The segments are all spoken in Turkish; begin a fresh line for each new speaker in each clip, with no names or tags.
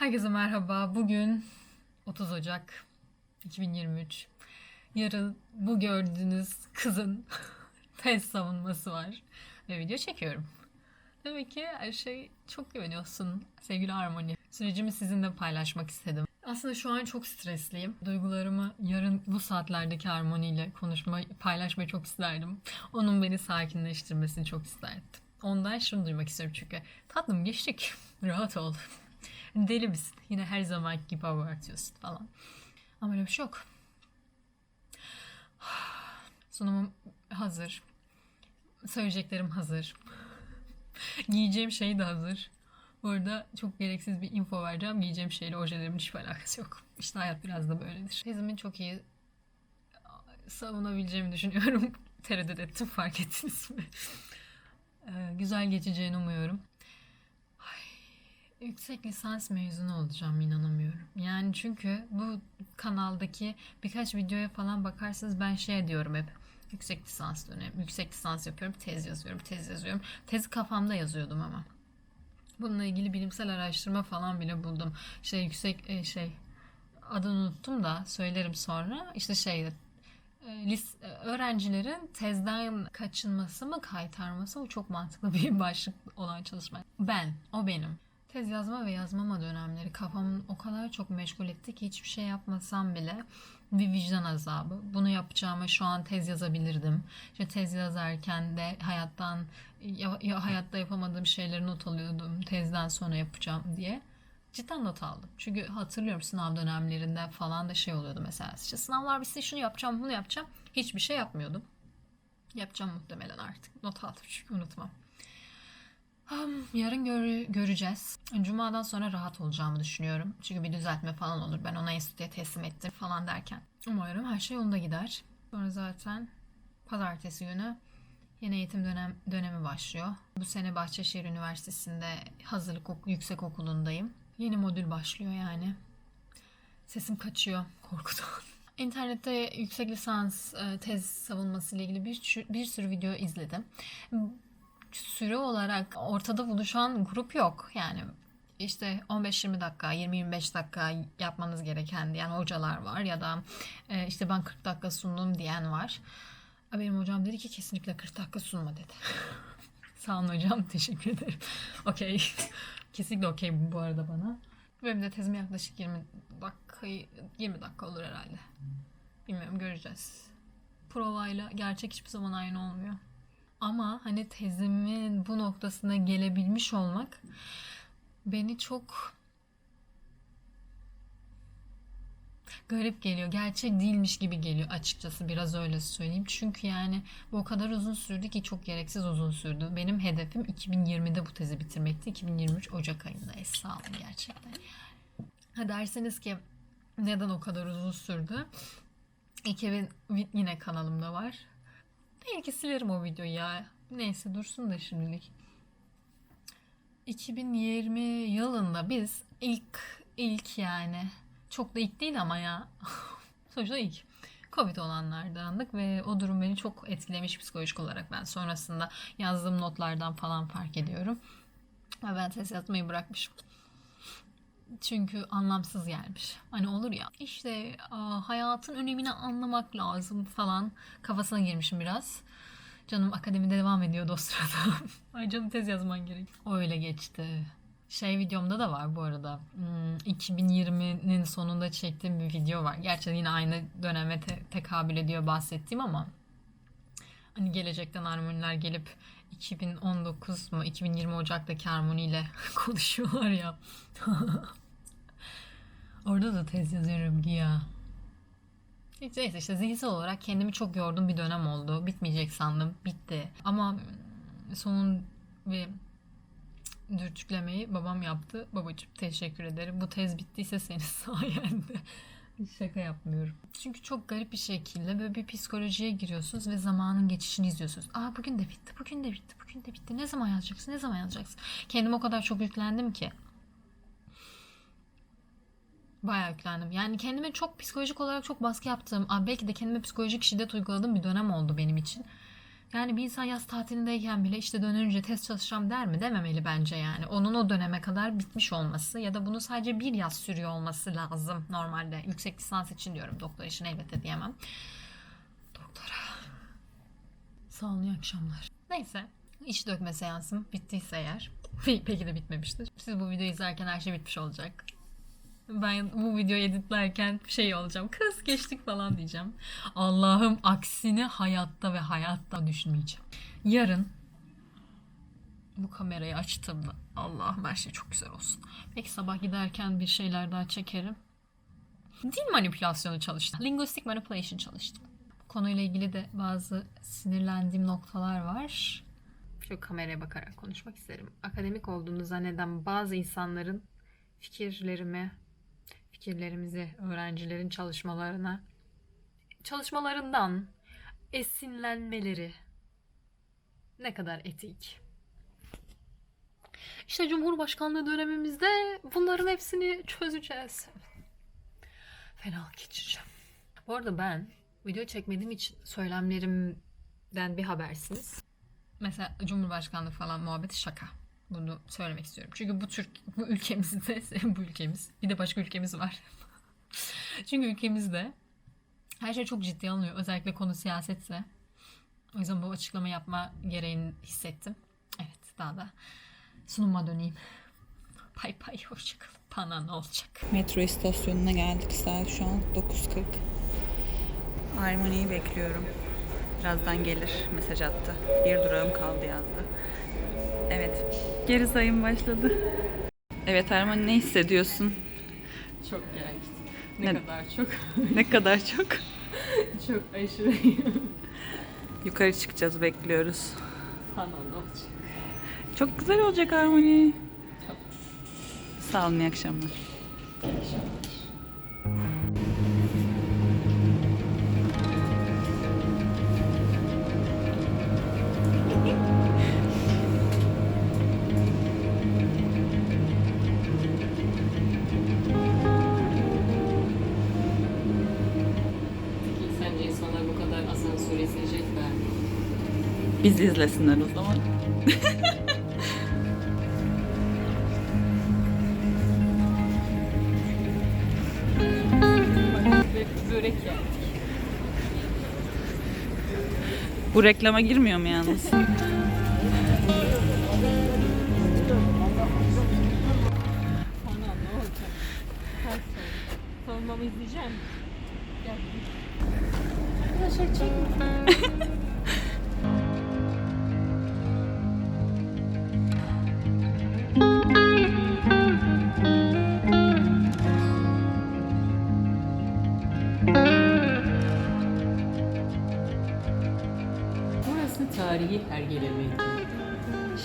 Herkese merhaba. Bugün 30 Ocak 2023. Yarın bu gördüğünüz kızın tez savunması var. Ve video çekiyorum. Demek ki her şey çok güveniyorsun sevgili Harmony. Sürecimi sizinle paylaşmak istedim. Aslında şu an çok stresliyim. Duygularımı yarın bu saatlerdeki Harmony ile konuşmayı, paylaşmayı çok isterdim. Onun beni sakinleştirmesini çok isterdim. Ondan şunu duymak istiyorum çünkü. Tatlım geçtik. Rahat ol. Deli misin? Yine her zaman gibi abartıyorsun falan. Ama öyle bir şey yok. Sunumum hazır. Söyleyeceklerim hazır. Giyeceğim şey de hazır. Bu arada çok gereksiz bir info vereceğim. Giyeceğim şeyle ojelerimin hiçbir alakası yok. İşte hayat biraz da böyledir. Tezimin çok iyi savunabileceğimi düşünüyorum. Tereddüt ettim fark ettiniz mi? Ee, güzel geçeceğini umuyorum. Yüksek lisans mezunu olacağım inanamıyorum. Yani çünkü bu kanaldaki birkaç videoya falan bakarsanız ben şey diyorum hep. Yüksek lisans dönem, yüksek lisans yapıyorum, tez yazıyorum, tez yazıyorum. Tezi kafamda yazıyordum ama. Bununla ilgili bilimsel araştırma falan bile buldum. İşte yüksek e, şey adını unuttum da söylerim sonra. İşte şey e, lis, e, öğrencilerin tezden kaçınması mı kaytarması mı çok mantıklı bir başlık olan çalışma. Ben, o benim. Tez yazma ve yazmama dönemleri kafamı o kadar çok meşgul etti ki hiçbir şey yapmasam bile bir vicdan azabı. Bunu yapacağıma şu an tez yazabilirdim. İşte tez yazarken de hayattan ya, ya hayatta yapamadığım şeyleri not alıyordum. Tezden sonra yapacağım diye. Cidden not aldım. Çünkü hatırlıyorum sınav dönemlerinde falan da şey oluyordu mesela. İşte sınavlar bitsin şunu yapacağım bunu yapacağım. Hiçbir şey yapmıyordum. Yapacağım muhtemelen artık. Not aldım çünkü unutmam. Yarın gör- göreceğiz. Cuma'dan sonra rahat olacağımı düşünüyorum. Çünkü bir düzeltme falan olur. Ben ona enstitüye teslim ettim falan derken. Umarım her şey yolunda gider. Sonra zaten pazartesi günü yeni eğitim dönem dönemi başlıyor. Bu sene Bahçeşehir Üniversitesi'nde hazırlık ok- yüksek okulundayım. Yeni modül başlıyor yani. Sesim kaçıyor korkudan. İnternette yüksek lisans e, tez savunması ile ilgili bir, bir sürü video izledim süre olarak ortada buluşan grup yok. Yani işte 15-20 dakika, 20-25 dakika yapmanız gereken diyen hocalar var ya da e, işte ben 40 dakika sundum diyen var. Benim hocam dedi ki kesinlikle 40 dakika sunma dedi. Sağ olun hocam, teşekkür ederim. Okey. kesinlikle okey bu arada bana. Benim de tezim yaklaşık 20 dakikayı 20 dakika olur herhalde. Bilmiyorum göreceğiz. Provayla gerçek hiçbir zaman aynı olmuyor. Ama hani tezimin bu noktasına gelebilmiş olmak beni çok garip geliyor. Gerçek değilmiş gibi geliyor açıkçası biraz öyle söyleyeyim. Çünkü yani bu o kadar uzun sürdü ki çok gereksiz uzun sürdü. Benim hedefim 2020'de bu tezi bitirmekti. 2023 Ocak ayında. Sağ olun gerçekten. Ha derseniz ki neden o kadar uzun sürdü? 2000 yine kanalımda var. Belki silerim o videoyu ya. Neyse dursun da şimdilik. 2020 yılında biz ilk ilk yani çok da ilk değil ama ya sonuçta ilk Covid olanlardandık ve o durum beni çok etkilemiş psikolojik olarak ben sonrasında yazdığım notlardan falan fark ediyorum. Ve ben test yazmayı bırakmışım. Çünkü anlamsız gelmiş. Hani olur ya işte hayatın önemini anlamak lazım falan kafasına girmişim biraz. Canım akademide devam ediyordu o. Ay canım tez yazman gerek. Öyle geçti. Şey videomda da var bu arada. 2020'nin sonunda çektiğim bir video var. Gerçi yine aynı döneme te- tekabül ediyor bahsettiğim ama hani gelecekten harmoniler gelip 2019 mu 2020 Ocak'taki harmoniyle konuşuyorlar ya. Orada da tez yazıyorum ya. Neyse işte zihinsel olarak kendimi çok yordum bir dönem oldu. Bitmeyecek sandım. Bitti. Ama sonun ve dürtüklemeyi babam yaptı. Babacığım teşekkür ederim. Bu tez bittiyse senin sayende. Şaka yapmıyorum. Çünkü çok garip bir şekilde böyle bir psikolojiye giriyorsunuz ve zamanın geçişini izliyorsunuz. Aa bugün de bitti, bugün de bitti, bugün de bitti. Ne zaman yazacaksın, ne zaman yazacaksın? Kendim o kadar çok yüklendim ki. Bayağı yüklendim. Yani kendime çok psikolojik olarak çok baskı yaptığım, belki de kendime psikolojik şiddet uyguladığım bir dönem oldu benim için. Yani bir insan yaz tatilindeyken bile işte dönünce test çalışacağım der mi? Dememeli bence yani. Onun o döneme kadar bitmiş olması ya da bunu sadece bir yaz sürüyor olması lazım normalde. Yüksek lisans için diyorum. Doktor için elbette diyemem. Doktora. Sağ olun iyi akşamlar. Neyse. iç dökme seansım bittiyse eğer. Peki de bitmemiştir. Siz bu videoyu izlerken her şey bitmiş olacak. Ben bu videoyu editlerken şey olacağım. Kız geçtik falan diyeceğim. Allah'ım aksini hayatta ve hayatta düşünmeyeceğim. Yarın bu kamerayı açtığımda Allah'ım her şey çok güzel olsun. Belki sabah giderken bir şeyler daha çekerim. Dil manipülasyonu çalıştım. Linguistic manipulation çalıştım. Konuyla ilgili de bazı sinirlendiğim noktalar var. Şu kameraya bakarak konuşmak isterim. Akademik olduğunu zanneden bazı insanların fikirlerimi, fikirlerimizi öğrencilerin çalışmalarına, çalışmalarından esinlenmeleri ne kadar etik. İşte Cumhurbaşkanlığı dönemimizde bunların hepsini çözeceğiz. Fena geçeceğim. Bu arada ben video çekmediğim için söylemlerimden bir habersiniz. Mesela Cumhurbaşkanlığı falan muhabbeti şaka. Bunu söylemek istiyorum. Çünkü bu Türk, bu ülkemizde, bu ülkemiz, bir de başka ülkemiz var. Çünkü ülkemizde her şey çok ciddi alınıyor. Özellikle konu siyasetse. O yüzden bu açıklama yapma gereğini hissettim. Evet, daha da sunuma döneyim. Pay pay, hoşçakalın. Bana ne olacak?
Metro istasyonuna geldik. Saat şu an 9.40. Armoni'yi bekliyorum. Birazdan gelir. Mesaj attı. Bir durağım kaldı yazdı. Evet. Geri sayım başladı. Evet Armani ne hissediyorsun?
Çok gerçekten. Ne,
Ne-
kadar çok.
Ne kadar çok?
çok aşırı.
Yukarı çıkacağız bekliyoruz.
Bana ne olacak?
Çok güzel olacak Armoni. Sağ olun iyi akşamlar.
Peki
Biz izlesinler o zaman.
Börek.
Bu reklama girmiyor mu yalnız?
Şey. Savunmamı izleyeceğim. Gel. Arkadaşlar çekme.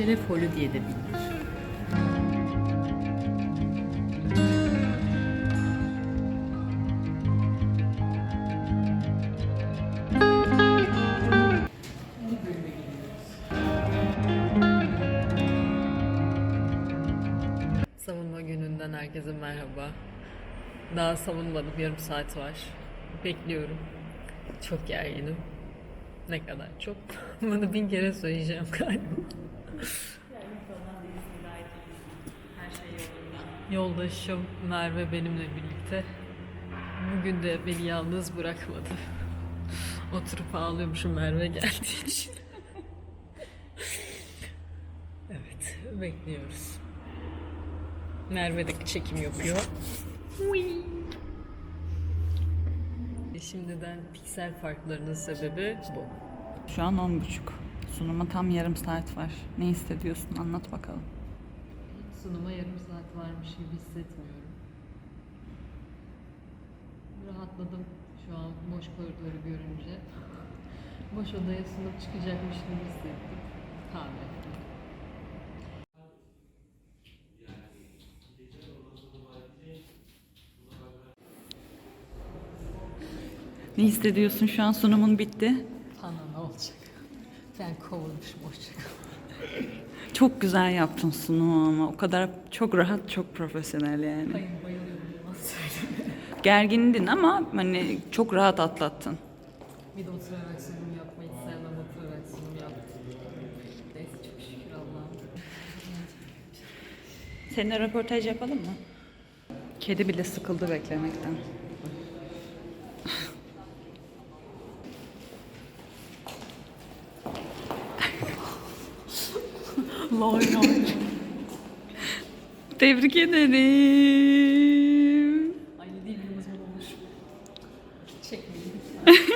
Şeref Holü diye de bilinir.
Savunma gününden herkese merhaba. Daha savunmadım. Yarım saat var. Bekliyorum. Çok gerginim. Ne kadar çok. Bunu bin kere söyleyeceğim galiba. Yoldaşım Merve benimle birlikte. Bugün de beni yalnız bırakmadı. Oturup ağlıyormuşum Merve geldiği için. evet, bekliyoruz. Merve de çekim yapıyor. Şimdiden piksel farklarının sebebi bu.
Şu an 10.30. Sunuma tam yarım saat var. Ne hissediyorsun? Anlat bakalım.
Sunuma yarım saat varmış gibi hissetmiyorum. Rahatladım şu an boş koridorları görünce. Boş odaya sunup çıkacakmış gibi hissettim. Kahve.
Ne hissediyorsun şu an sunumun bitti?
işten kovulmuş boşluk.
Çok güzel yaptın sunumu ama o kadar çok rahat, çok profesyonel yani.
Hayır, bayılıyorum.
Gergindin ama hani çok rahat atlattın.
Bir de oturarak sunum yapmayı sevmem, oturarak sunum yaptım. Neyse çok şükür Allah'ım.
Seninle röportaj yapalım mı? Kedi bile sıkıldı beklemekten.
Lay lay.
Tebrik ederim.
Aynı değil mi zaman olmuş. Çekmeyin.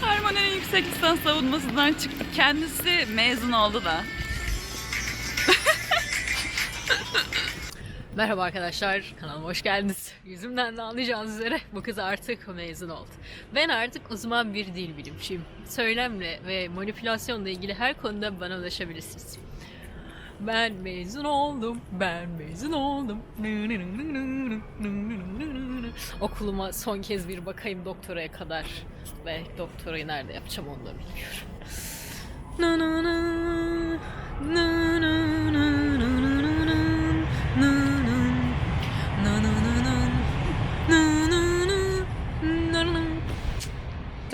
Harmoni'nin yüksek lisans savunmasından çıktı. Kendisi mezun oldu da.
Merhaba arkadaşlar, kanalıma hoş geldiniz. Yüzümden de anlayacağınız üzere bu kız artık mezun oldu. Ben artık uzman bir dil bilimciyim. Söylemle ve manipülasyonla ilgili her konuda bana ulaşabilirsiniz. Ben mezun oldum, ben mezun oldum. Okuluma son kez bir bakayım doktoraya kadar. Ve doktorayı nerede yapacağım onu da bilmiyorum.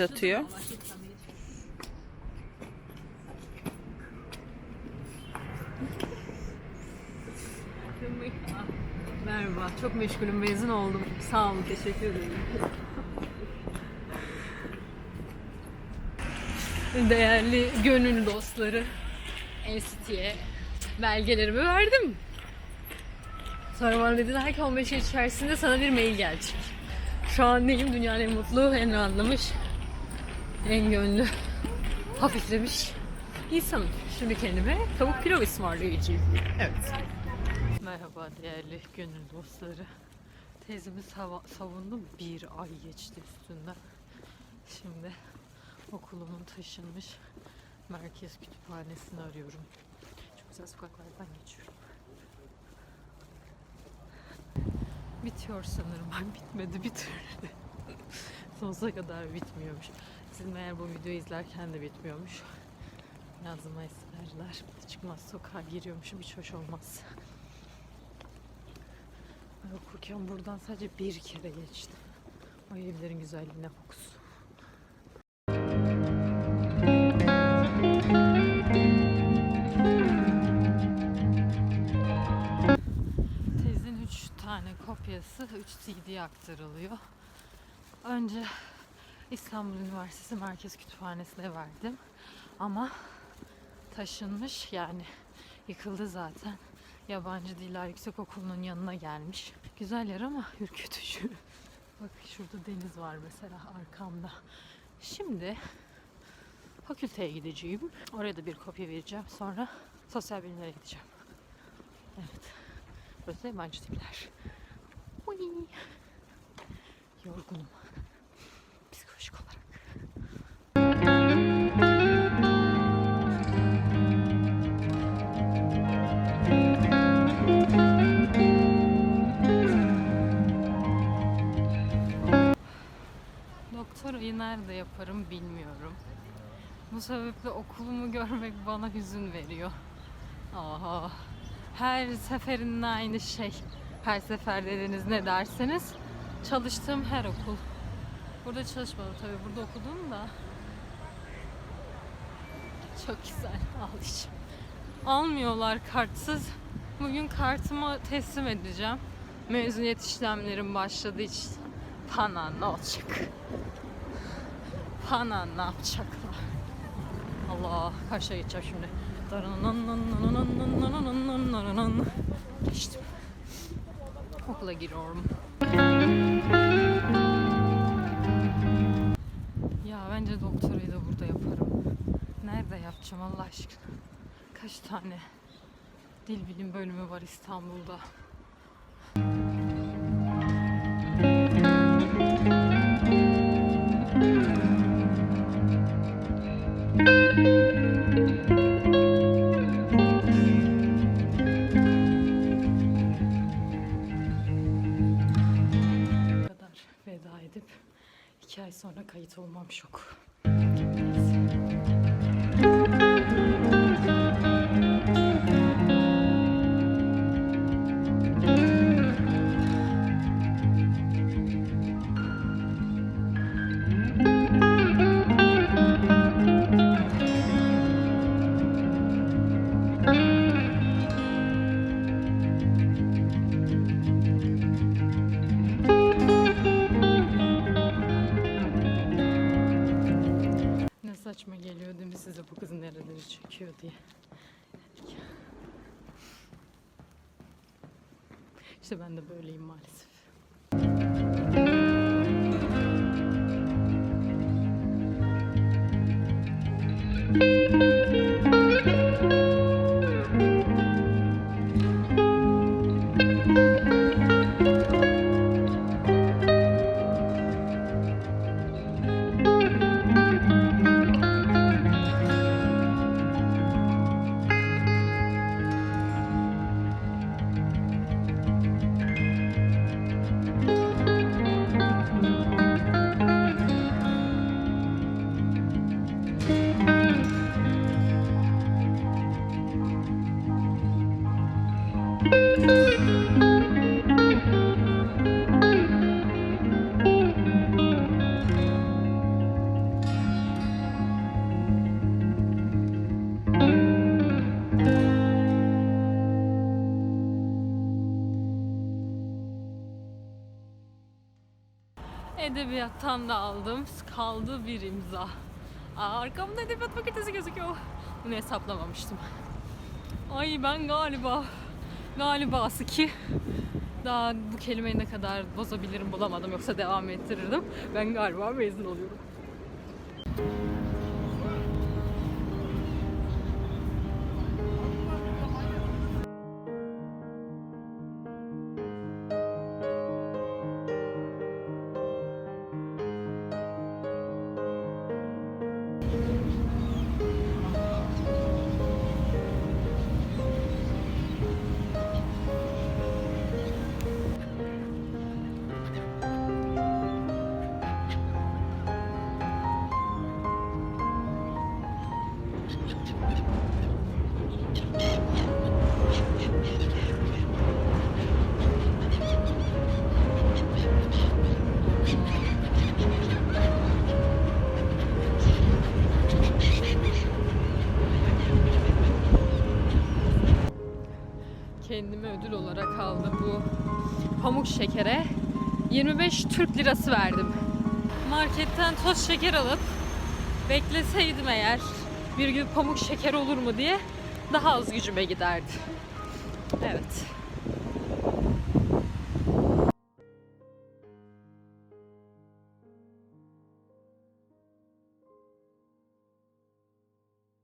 Atıyor.
Merhaba, çok meşgulüm, mezun oldum. Sağ olun, teşekkür ederim. Değerli gönül dostları, NCT'ye belgelerimi verdim. Sonra bana dediler ki 15 yıl içerisinde sana bir mail gelecek. Şu an neyim? Dünyanın mutlu, en rahatlamış, en gönlü hafiflemiş insanım. Şimdi kendime tavuk pilav ısmarlayacağım. Evet. Merhaba değerli gönül dostları. Tezimi sava- savundum. Bir ay geçti üstünden. Şimdi okulumun taşınmış merkez kütüphanesini arıyorum. Çok güzel sokaklardan geçiyorum. Bitiyor sanırım. Ay bitmedi bir türlü. Sonsuza kadar bitmiyormuş. Siz meğer bu videoyu izlerken de bitmiyormuş. Yazma esmerler. Çıkmaz sokağa giriyormuşum. Hiç hoş olmaz. Ben okurken buradan sadece bir kere geçtim. O evlerin güzelliğine fokus. Tezin 3 tane kopyası 3 CD aktarılıyor. Önce İstanbul Üniversitesi Merkez Kütüphanesi'ne verdim. Ama taşınmış yani yıkıldı zaten. Yabancı Diller Yüksekokulu'nun yanına gelmiş. Güzel yer ama ürkütücü. Bak şurada deniz var mesela arkamda. Şimdi fakülteye gideceğim. Oraya da bir kopya vereceğim. Sonra sosyal bilimlere gideceğim. Evet. Burası yabancı diller. Uy. Yorgunum. Nerede yaparım bilmiyorum. Bu sebeple okulumu görmek bana hüzün veriyor. Aha. Her seferinde aynı şey. Her sefer dediniz ne derseniz. Çalıştığım her okul. Burada çalışmadım tabii. Burada okudum da. Çok güzel. Al işim. Almıyorlar kartsız. Bugün kartımı teslim edeceğim. Mezuniyet işlemlerim başladığı için. Pana ne olacak? Pana ne yapacaklar? Allah karşıya geçeceğim şimdi. Geçtim. Okula giriyorum. Ya bence doktorayı da burada yaparım. Nerede yapacağım Allah aşkına? Kaç tane dil bilim bölümü var İstanbul'da? Veda edip iki ay sonra kayıt olmam şok. saçma geliyor değil mi size bu kız nereleri çekiyor diye. İşte ben de böyleyim maalesef. thank you Edebiyattan da aldım. Kaldı bir imza. Aa, arkamda edebiyat fakültesi gözüküyor. Bunu hesaplamamıştım. Ay ben galiba galiba ki daha bu kelimeyi ne kadar bozabilirim bulamadım yoksa devam ettirirdim. Ben galiba mezun oluyorum. Ödül olarak aldım bu pamuk şekere 25 Türk lirası verdim. Marketten toz şeker alıp bekleseydim eğer bir gün pamuk şeker olur mu diye daha az gücüme giderdi. Evet.